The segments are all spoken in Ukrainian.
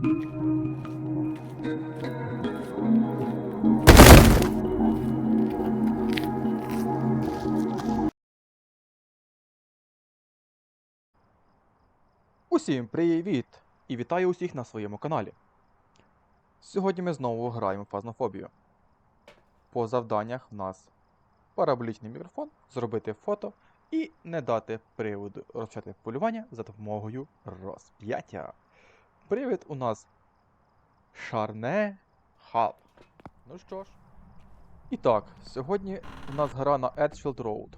Усім привіт! І вітаю усіх на своєму каналі. Сьогодні ми знову граємо в фазнофобію. По завданнях в нас параболічний мікрофон, зробити фото і не дати приводу розпочати полювання за допомогою розп'яття. Привід у нас Шарне Хаб. Ну що ж. І так, сьогодні у нас гра на Edgefield Road.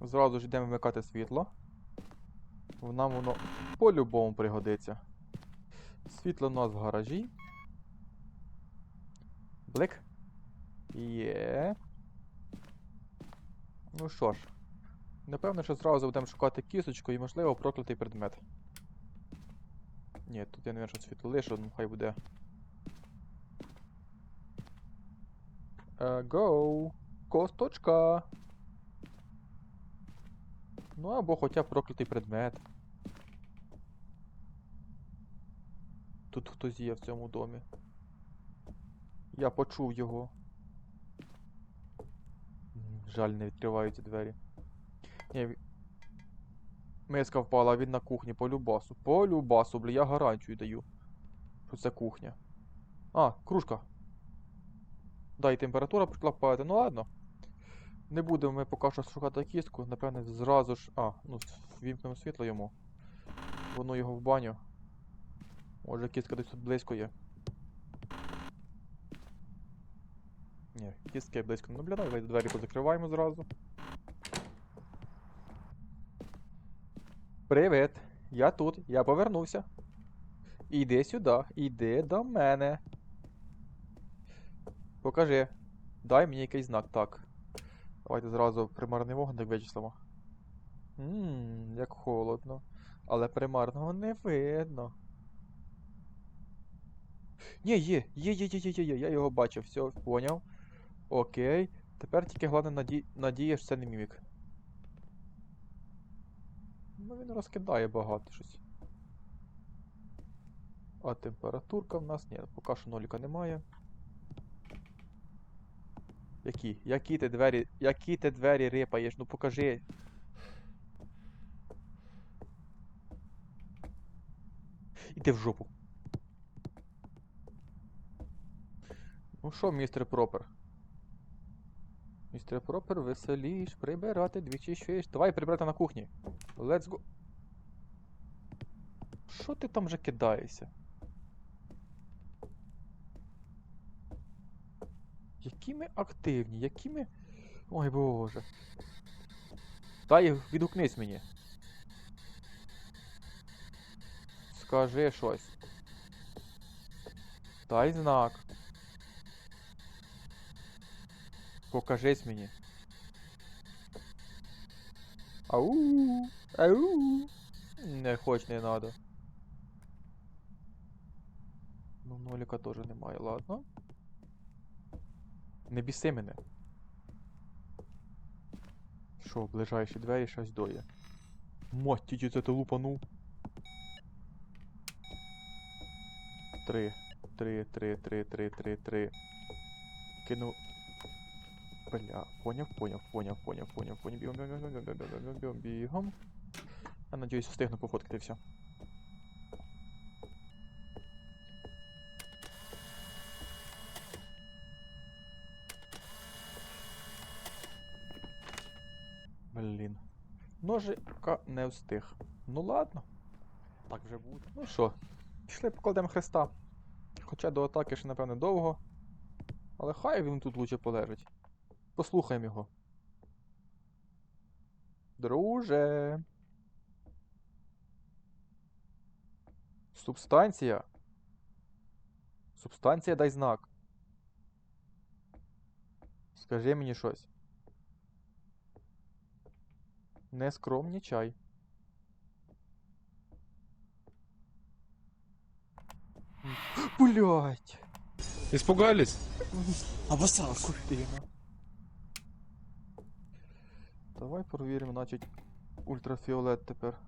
Зразу ж йдемо вмикати світло. Нам воно по-любому пригодиться. Світло у нас в гаражі. Блик. Є. Ну що ж. Напевно, що зразу будемо шукати кісточку і, можливо, проклятий предмет. Ні, тут я не що світло лише, ну хай буде. Е, Гоу! Косточка! Ну або хоча б проклятий предмет. Тут хтось є в цьому домі. Я почув його. Жаль, не відкриваються двері. Ні, Миска впала, він на кухні по любасу. По любасу, бля, я гарантію даю. Що це кухня. А, кружка. Да, і температура почала падати. Ну ладно. Не будемо ми поки що шукати кістку, напевне, зразу ж. А, ну, вімкнемо світло йому. Воно його в баню. Може кістка десь тут близько є. Ні, кістки близько не наблюдаю, двері позакриваємо зразу. Привіт! Я тут, я повернувся. Іди сюди, іди до мене. Покажи. Дай мені якийсь знак, так. Давайте зразу примарний вогник вичислимо. Ммм, як холодно. Але примарного не видно. Ні, є, є, є, є, є, є, я його бачив, все, поняв. Окей. Тепер тільки головне наді... надія, що це не мімік. Ну він розкидає багато щось. А температурка в нас ні, поки що ноліка немає. Які? Які ти двері. Які ти двері рипаєш? Ну покажи. Іди в жопу. Ну що, містер Пропер? Містер Пропер, веселіш, прибирати двічі швидше. Давай прибирати на кухні. Let's go. Що ти там вже кидаєшся? Які ми активні, які ми. Ой боже. Дай відгукнись мені. Скажи щось. Дай знак. Покажись мені. Ау! Ау! Не хоч не надо. Ну, ноліка теж немає, ладно. Не біси мене. Що, ближайші двері щось доє. Мать, тільки це ти лупанув. Три. Три, три, три, три, три, три. Кину. Бля, поняв, поняв, поняв, поняв, поняв, поняв. Бігом, бігом, бігом, бігом, бігом, бігом, бігом, бігом. Я надіюсь, встигну пофоткати все. Блін. Ножика не встиг. Ну ладно. Так вже буде. Ну що, пішли покладемо хреста. Хоча до атаки ще, напевне, довго. Але хай він тут лучше полежить. Послухаємо його. Друже. Субстанція. Субстанція дай знак. Скажи мені щось. Не скромнічай. Блять! Испугались? Обосрался. Куртина. Давай провіримо, значить, ультрафіолет тепер.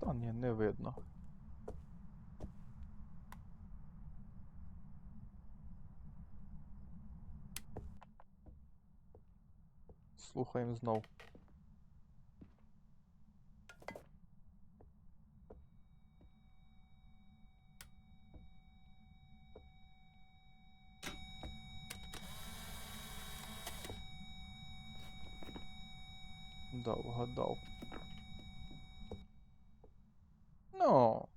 Та ні, не видно. Слухаємо знову. Да, вгадав. Ну.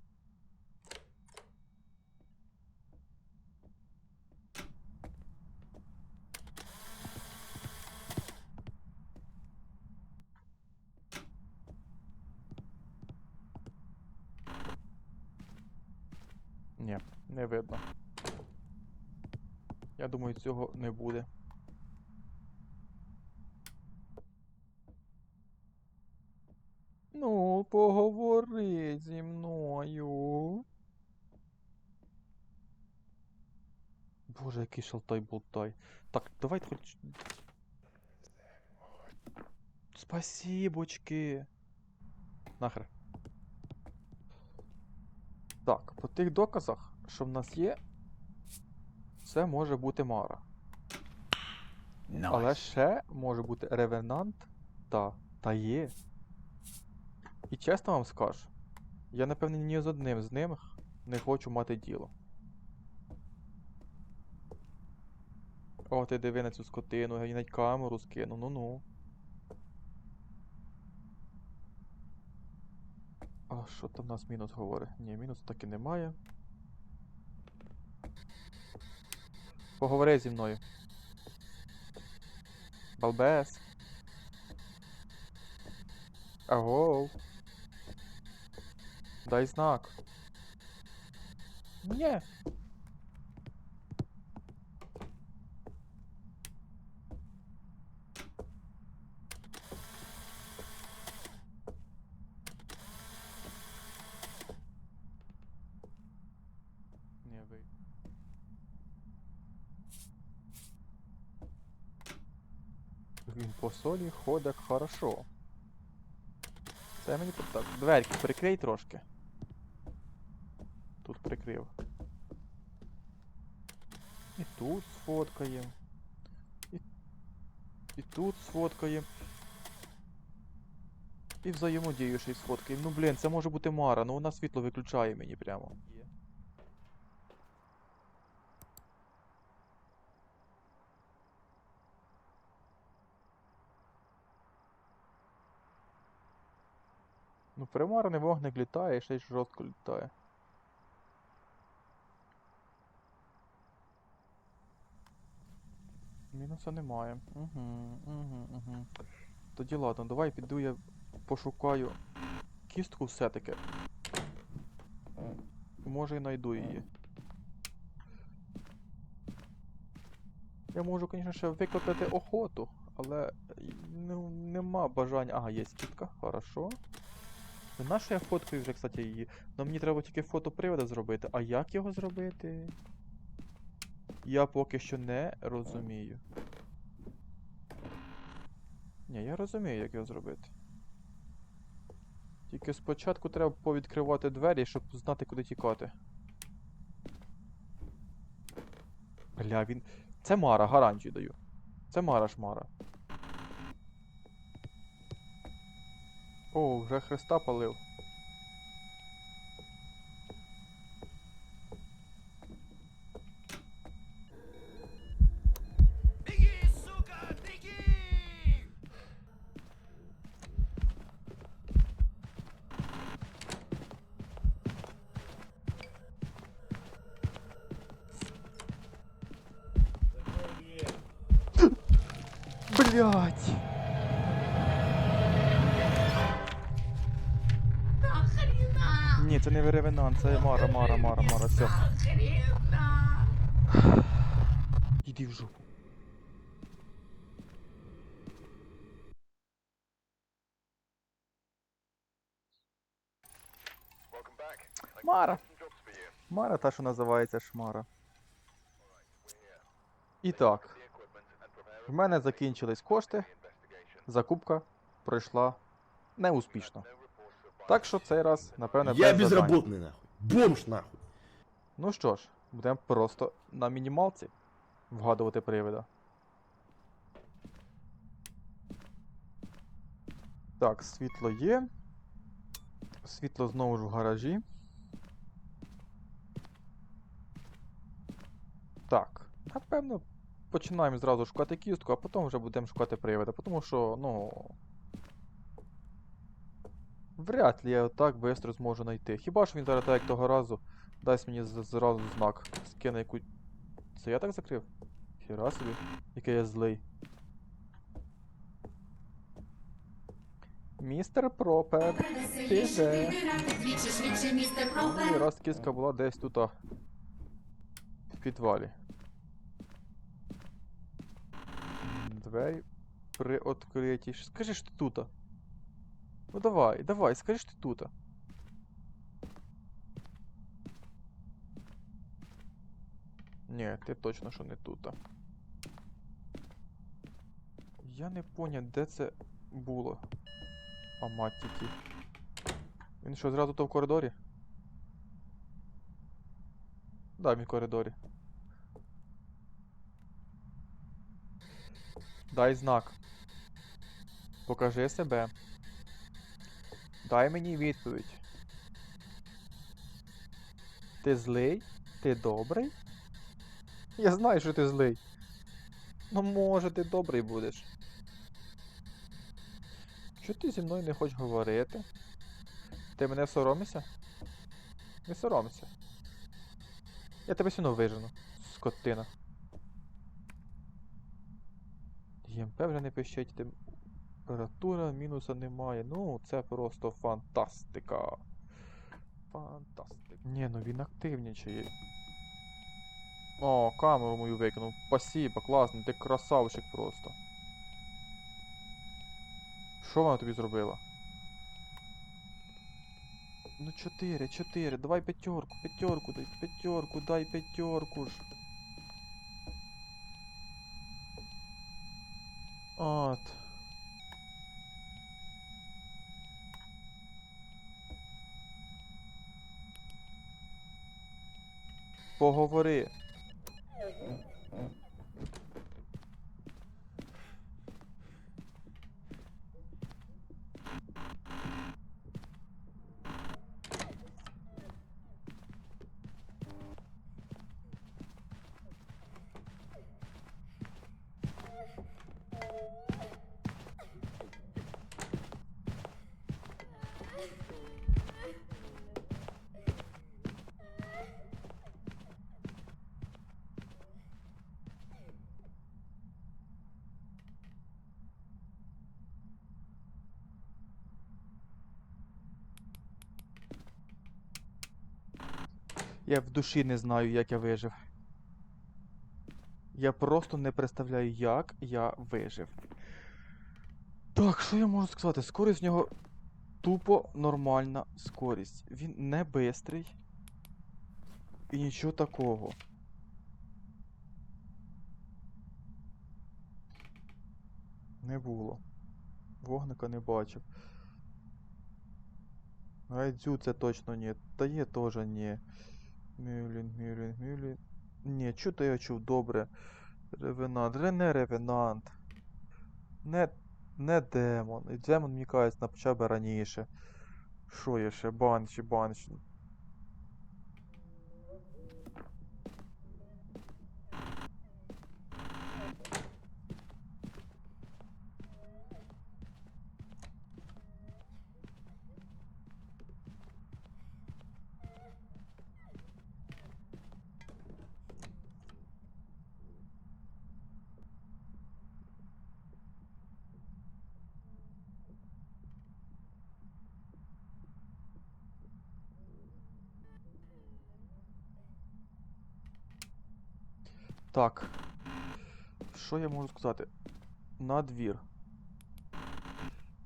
Не видно. Я думаю, цього не буде. Ну, поговори зі мною. Боже, який шалтай болтай. Так, давайте хоч. Спасибочки. Нахер. Так, по тих доказах, що в нас є, це може бути Мара. Але ще може бути ревенант та, та є. І чесно вам скажу, я напевне ні з одним з них не хочу мати діло. О, ти диви на цю скотину, я навіть камеру скину, ну-ну. А що там в нас мінус говорить? Ні, мінус таки немає. Поговори зі мною. Балбес. Агоу. Дай знак. Ні. По солі ходить хорошо. Це мені так. Дверки прикрий трошки. Тут прикрив. І тут сфоткаємо. І, і тут сфоткаємо. І взаємодію ще й сфоткаємо. Ну блін, це може бути Мара, ну вона світло виключає мені прямо. Ну, примарний вогник літає, ще й жорстко літає. Мінуса немає. Угу, угу, угу. Тоді ладно, давай піду я пошукаю кістку все-таки. Може і знайду її. Я можу, звісно, ще викликати охоту, але ну, нема бажання. Ага, є кістка, хорошо. Нащо я фоткаю вже, кстати, її? Ну мені треба тільки фото привода зробити. А як його зробити? Я поки що не розумію. Ні, я розумію, як його зробити. Тільки спочатку треба повідкривати двері, щоб знати, куди тікати. Бля, він. Це Мара, гарантію даю. Це Мара шмара. О, вже Христа палив. Ні, це не ревенант, це Мара, Мара, Мара, Мара, все. Іди в жопу. Мара. Мара та, що називається Шмара. І так. В мене закінчились кошти. Закупка пройшла неуспішно. Так що цей раз, напевне, Я без завдань. нахуй. Бомж нахуй. Ну що ж, будемо просто на мінімалці вгадувати привида. Так, світло є. Світло знову ж в гаражі. Так, напевно, починаємо зразу шукати кістку, а потім вже будемо шукати привида, тому що, ну. Вряд ли я так швидко зможу знайти. Хіба що він зараз так як того разу дасть мені зразу знак. Скине яку. Це я так закрив? Хіра собі, який я злий. Містер Пропер. Ти де? Ні, Пропер. раз кістка була десь тут. а, В підвалі. Двері приоткриті. Скажи, що тут. Ну давай, давай, скажи, що ти тут. Ні, ти точно що не тут. Я не поняв, де це було. А мать ті. Він що, зразу то в коридорі? Да, він в коридорі. Дай знак. Покажи себе. Дай мені відповідь. Ти злий? Ти добрий? Я знаю, що ти злий. Ну, може, ти добрий будеш. Чого ти зі мною не хочеш говорити? Ти мене соромишся? Не соромся. Я тебе одно вижену, скотина. ЄМП вже не пищить, температура мінуса немає. Ну, це просто фантастика. Фантастика. Ні, ну він активнічає. О, камеру мою викинув. Спасибо, класно, ти красавчик просто. Що вона тобі зробила? Ну чотири, чотири, давай п'ятерку, п'ятерку дай, п'ятерку, дай п'ятерку ж. От. Поговори. Я в душі не знаю, як я вижив. Я просто не представляю, як я вижив. Так, що я можу сказати? Скорість в нього тупо нормальна скорість. Він не бистрий. І нічого такого. Не було. Вогника не бачив. Райдзю це точно ні. Та є теж ні. Мюлін, Мюлін, Мюлін. Ні, чого я чув добре. Ревенант. Рене Ревенант. Не, не демон. І демон, мені кажеться, почав би раніше. Що є ще? Банші, банші. Так. Що я можу сказати? На двір.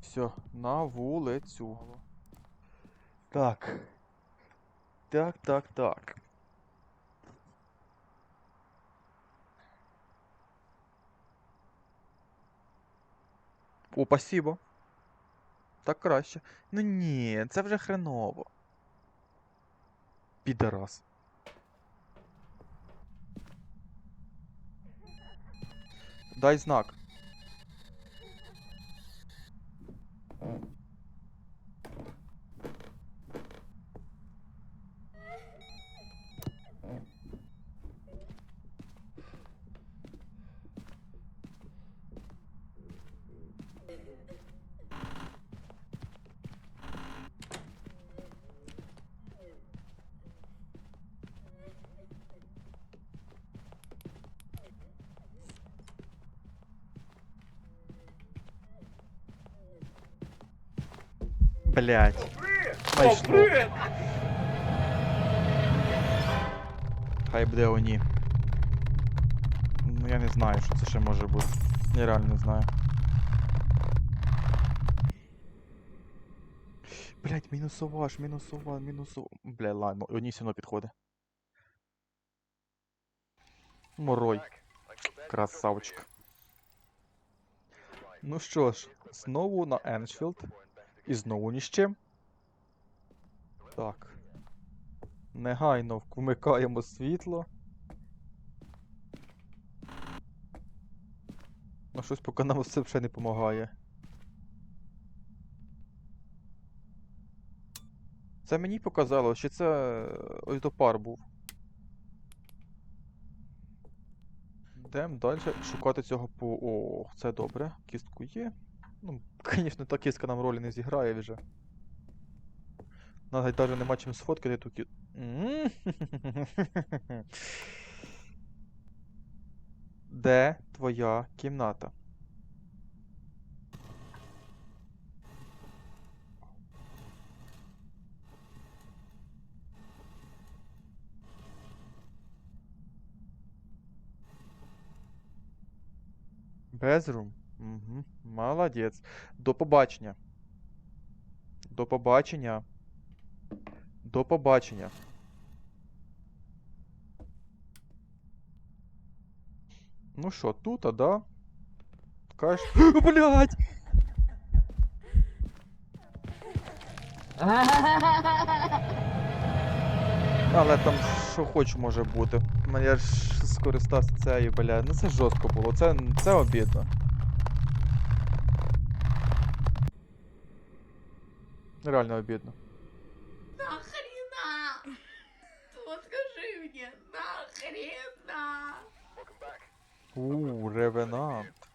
Все, на вулицю. Так. Так, так, так. О, спасибо. Так краще. Ну ні, це вже хреново. Підарас. Дай знак. Блять. Знайшло. Хай буде оні. Ну я не знаю, що це ще може бути. Я реально не знаю. Блять, мінусова ж, мінусова, мінусова. Бля, ладно, одні все одно підходить. Морой. Красавчик. Ну що ж, знову на Еншфілд. І знову ні з чим. Так. Негайно вмикаємо світло. Ну щось поки нам це вже не допомагає. Це мені показало, чи це е, ось до пар був. Йдемо далі шукати цього по. О, це добре. Кістку є. Ну, звісно, та кістка нам ролі не зіграє вже. Навіть навіть нема чим сфоткати ту кі... Де твоя кімната? Безрум? Угу. Молодець. До побачення. До побачення. До побачення. Ну що, тут, а да? Кажеш. Блять! Але там що хоч може бути. М, Я ж скористався цією, бля. Ну це жорстко було, це, це обідно. Реально обидно. Нахрена? Вот скажи мне, нахрена? У, ревенант.